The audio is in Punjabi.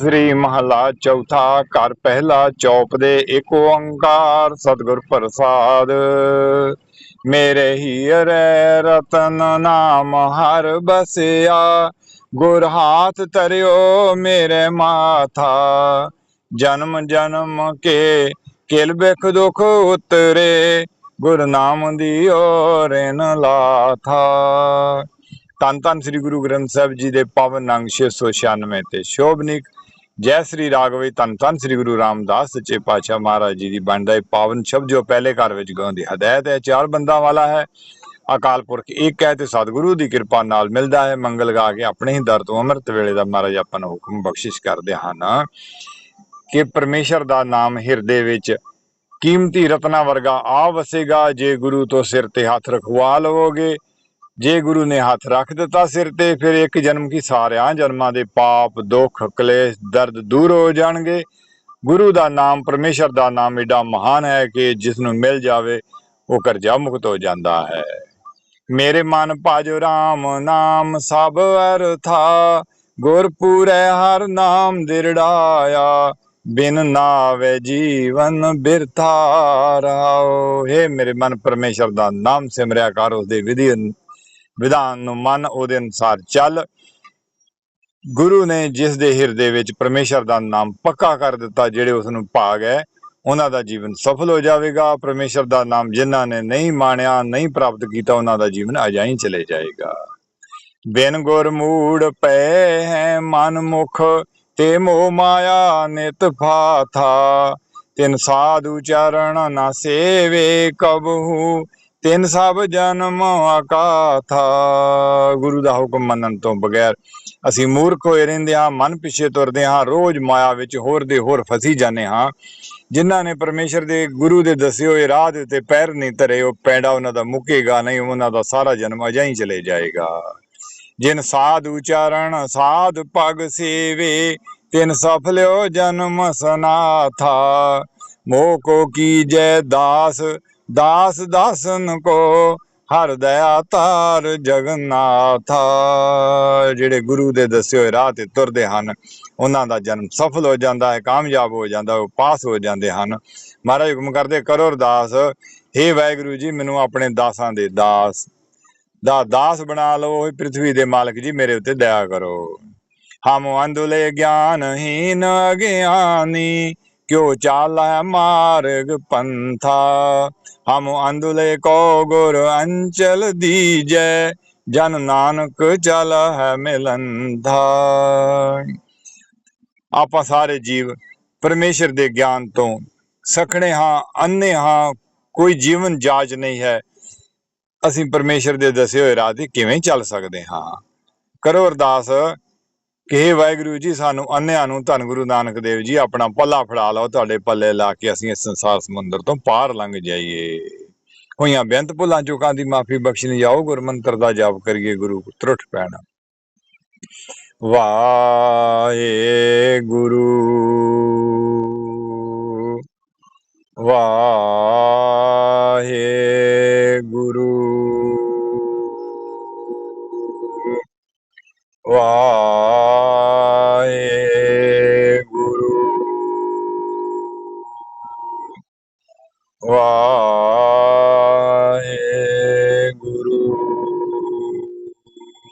ਸ੍ਰੀ ਮਹਲਾ ਚੌਥਾ ਘਰ ਪਹਿਲਾ ਚੌਪ ਦੇ ਏਕ ਓੰਕਾਰ ਸਤਿਗੁਰ ਪ੍ਰਸਾਦ। ਮੇਰੇ ਹੀਰੇ ਰਤਨ ਨਾਮ ਹਰ ਬਸਿਆ, ਗੁਰ ਹਾਥ ਤਰਿਓ ਮੇਰੇ ਮਾਥਾ। ਜਨਮ ਜਨਮ ਕੇ ਕਿਲ ਬਿਖ ਦੁਖ ਉਤਰੇ, ਗੁਰ ਨਾਮ ਦਿਓ ਰਿਨ ਲਾਥਾ। ਧੰਨ ਧੰਨ ਸ੍ਰੀ ਗੁਰੂ ਗ੍ਰੰਥ ਸਾਹਿਬ ਜੀ ਦੇ ਪਾਵਨ ਅੰਗ 696 ਤੇ ਸ਼ੋਭਨਿਕ ਜੈ ਸ੍ਰੀ ਰਾਗਵੇ ਧੰਨ ਧੰਨ ਸ੍ਰੀ ਗੁਰੂ ਰਾਮਦਾਸ ਸੱਚੇ ਪਾਤਸ਼ਾਹ ਮਹਾਰਾਜ ਜੀ ਦੀ ਬਣਦਾ ਇਹ ਪਾਵਨ ਸ਼ਬਦ ਜੋ ਪਹਿਲੇ ਘਰ ਵਿੱਚ ਗਾਉਂਦੇ ਹਦਾਇਤ ਹੈ, ਚਾਰ ਬੰਦਾਂ ਵਾਲਾ ਹੈ। ਅਕਾਲ ਪੁਰਖ ਇੱਕ ਹੈ ਤੇ ਸਤਿਗੁਰੂ ਦੀ ਕਿਰਪਾ ਨਾਲ ਮਿਲਦਾ ਹੈ। ਮੰਗਲ ਗਾ ਕੇ ਆਪਣੇ ਹੀ ਦਰ ਤੋਂ ਅੰਮ੍ਰਿਤ ਵੇਲੇ ਦਾ ਮਹਾਰਾਜ ਆਪਾਂ ਨੂੰ ਹੁਕਮ ਬਖਸ਼ਿਸ਼ ਕਰਦੇ ਹਨ ਕਿ ਪਰਮੇਸ਼ਰ ਦਾ ਨਾਮ ਹਿਰਦੇ ਵਿੱਚ ਕੀਮਤੀ ਰਤਨਾ ਵਰਗਾ ਆ ਵਸੇਗਾ। ਜੇ ਗੁਰੂ ਤੋਂ ਸਿਰ ਤੇ ਹੱਥ ਰਖਵਾ ਲਵੋਗੇ ਜੇ ਗੁਰੂ ਨੇ ਹੱਥ ਰੱਖ ਦਿੱਤਾ ਸਿਰ ਤੇ, ਫਿਰ ਇੱਕ ਜਨਮ ਕੀ ਸਾਰਿਆਂ ਜਨਮਾਂ ਦੇ ਪਾਪ, ਦੁੱਖ, ਕਲੇਸ਼, ਦਰਦ ਦੂਰ ਹੋ ਜਾਣਗੇ। ਗੁਰੂ ਦਾ ਨਾਮ, ਪਰਮੇਸ਼ਰ ਦਾ ਨਾਮ ਏਡਾ ਮਹਾਨ ਹੈ ਕਿ ਜਿਸ ਨੂੰ ਮਿਲ ਜਾਵੇ, ਉਹ ਕਰਜ਼ਾ ਮੁਕਤ ਹੋ ਜਾਂਦਾ ਹੈ। ਮੇਰੇ ਮਨ ਭਜ ਰਾਮ ਨਾਮ, ਸਭ ਅਰਥਾ, ਗੁਰਪੂਰੈ ਹਰ ਨਾਮ ਦਿਰੜਾਇਆ। ਬਿਨ ਨਾਵੇ ਜੀਵਨ ਬਿਰਥਾ ਰਹਾਓ हे ਮੇਰੇ ਮਨ, ਪਰਮੇਸ਼ਰ ਦਾ ਨਾਮ ਸਿਮਰਿਆ ਕਰ ਉਸ ਦੇ ਵਿਧੀ ਵਿਧਾਨ ਨੂੰ ਮੰਨ, ਉਹਦੇ ਅਨੁਸਾਰ ਚੱਲ। ਗੁਰੂ ਨੇ ਜਿਸ ਦੇ ਹਿਰਦੇ ਵਿੱਚ ਪਰਮੇਸ਼ਰ ਦਾ ਨਾਮ ਪੱਕਾ ਕਰ ਦਿੱਤਾ, ਜਿਹੜੇ ਉਸ ਨੂੰ ਭਾਗ ਹੈ, ਉਹਨਾਂ ਦਾ ਜੀਵਨ ਸਫਲ ਹੋ ਜਾਵੇਗਾ। ਪਰਮੇਸ਼ਰ ਦਾ ਨਾਮ ਜਿਨ੍ਹਾਂ ਨੇ ਨਹੀਂ ਮਾਣਿਆ, ਨਹੀਂ ਪ੍ਰਾਪਤ ਕੀਤਾ, ਉਹਨਾਂ ਦਾ ਜੀਵਨ ਅਜਾਈ ਚਲੇ ਜਾਏਗਾ। ਬਿਨ ਗੁਰ ਮੂੜ ਪਏ ਹੈ ਮਨ ਮੁਖ, ਤੇ ਮੋਹ ਮਾਇਆ ਨਿਤ ਫਾਥਾ ਤਿਨ ਸਾਧੂ ਚਰਨ ਨਾ ਸੇਵੇ ਕਬਹੂ ਤਿੰਨ ਸਭ ਜਨਮ ਅਕਾਥਾ ਗੁਰੂ ਦਾ ਹੁਕਮ ਮੰਨਣ ਤੋਂ ਬਗੈਰ ਅਸੀਂ ਮੂਰਖ ਹੋਏ ਰਹਿੰਦੇ ਹਾਂ, ਮਨ ਪਿੱਛੇ ਤੁਰਦੇ ਹਾਂ, ਰੋਜ਼ ਮਾਇਆ ਵਿੱਚ ਹੋਰ ਦੇ ਹੋਰ ਫਸੀ ਜਾਂਦੇ ਹਾਂ। ਜਿਨ੍ਹਾਂ ਨੇ ਪਰਮੇਸ਼ਰ ਦੇ ਗੁਰੂ ਦੇ ਦੱਸੇ ਹੋਏ ਰਾਹ ਦੇ ਉੱਤੇ ਪੈਰ ਨਹੀਂ ਧਰੇ, ਉਹ ਪੈਂਡਾ ਉਹਨਾਂ ਦਾ ਮੁੱਕੇਗਾ ਨਹੀਂ, ਉਹਨਾਂ ਦਾ ਸਾਰਾ ਜਨਮ ਅਜਾਈ ਚਲੇ ਜਾਏਗਾ। ਜਿਨ ਸਾਧ ਉਚਾਰਣ ਸਾਧ ਪਗ ਸੇਵੇ, ਤਿਨ ਸਫਲਿਓ ਜਨਮ ਸਨਾਥਾ। ਮੋਹ ਕੋ ਕੀਜੈ ਦਾਸ ਦਾਸ ਦਾਸਨ ਕੋ ਹਰ ਦਇਆ ਤਾਰ ਜਗਨਨਾਥਾ। ਜਿਹੜੇ ਗੁਰੂ ਦੇ ਦੱਸੇ ਹੋਏ ਰਾਹ ਤੇ ਤੁਰਦੇ ਹਨ, ਉਹਨਾਂ ਦਾ ਜਨਮ ਸਫਲ ਹੋ ਜਾਂਦਾ ਹੈ, ਕਾਮਯਾਬ ਹੋ ਜਾਂਦਾ, ਉਹ ਪਾਸ ਹੋ ਜਾਂਦੇ ਹਨ। ਮਹਾਰਾਜ ਹੁਕਮ ਕਰਦੇ, ਕਰੋ ਅਰਦਾਸ। हे ਵਾਹਿਗੁਰੂ ਜੀ, ਮੈਨੂੰ ਆਪਣੇ ਦਾਸਾਂ ਦੇ ਦਾਸ, ਦਾ ਦਾਸ ਬਣਾ ਲਓ। ਓਏ ਪ੍ਰithvi ਦੇ ਮਾਲਕ ਜੀ, ਮੇਰੇ ਉੱਤੇ ਦਇਆ ਕਰੋ। ਹਮ ਅੰਧੁਲੇ ਗਿਆਨਹੀਨ ਅਗਿਆਨੀ, ਕਿਉ ਚਾਲੈ ਮਾਰਗ ਪੰਥਾ? ਹਮ ਅੰਧੁਲੇ ਕੋ ਗੁਰ ਅੰਚਲ ਦੀਜੈ, ਜਨ ਨਾਨਕ ਚਲ ਹੈ ਮਿਲੰਧਾ ਆਪਾਂ ਸਾਰੇ ਜੀਵ ਪਰਮੇਸ਼ਰ ਦੇ ਗਿਆਨ ਤੋਂ ਸਖਣੇ ਹਾਂ ਅੰਨੇ ਹਾਂ, ਕੋਈ ਜੀਵਨ ਜਾਜ ਨਹੀਂ ਹੈ। ਅਸੀਂ ਪਰਮੇਸ਼ਰ ਦੇ ਦੱਸੇ ਹੋਏ ਰਾਹ ਤੇ ਕਿਵੇਂ ਚੱਲ ਸਕਦੇ ਹਾਂ? ਕਰੋ ਅਰਦਾਸ। ਕਿ ਵਾਹਿਗੁਰੂ ਜੀ, ਸਾਨੂੰ ਅੰਨਿਆਂ ਨੂੰ ਧੰਨ ਗੁਰੂ ਨਾਨਕ ਦੇਵ ਜੀ, ਆਪਣਾ ਪੱਲਾ ਫੜਾ ਲਓ, ਤੁਹਾਡੇ ਪੱਲੇ ਲਾ ਕੇ ਅਸੀਂ ਇਸ ਸੰਸਾਰ ਸਮੁੰਦਰ ਤੋਂ ਪਾਰ ਲੰਘ ਜਾਈਏ। ਹੋਈਆਂ ਬੇਅੰਤ ਭੁੱਲਾਂ ਚੁੱਕਾਂ ਦੀ ਮਾਫੀ ਬਖਸ਼ਣ ਜਾਓ ਗੁਰਮੰਤਰ ਦਾ ਜਾਪ ਕਰੀਏ ਗੁਰੂ ਤਰੁੱਠ ਪੈਣਾ। ਵਾਏ ਗੁਰੂ ਵਾਹੇ ਗੁਰੂ ਵਾਹਿਗੁਰੂ 哇。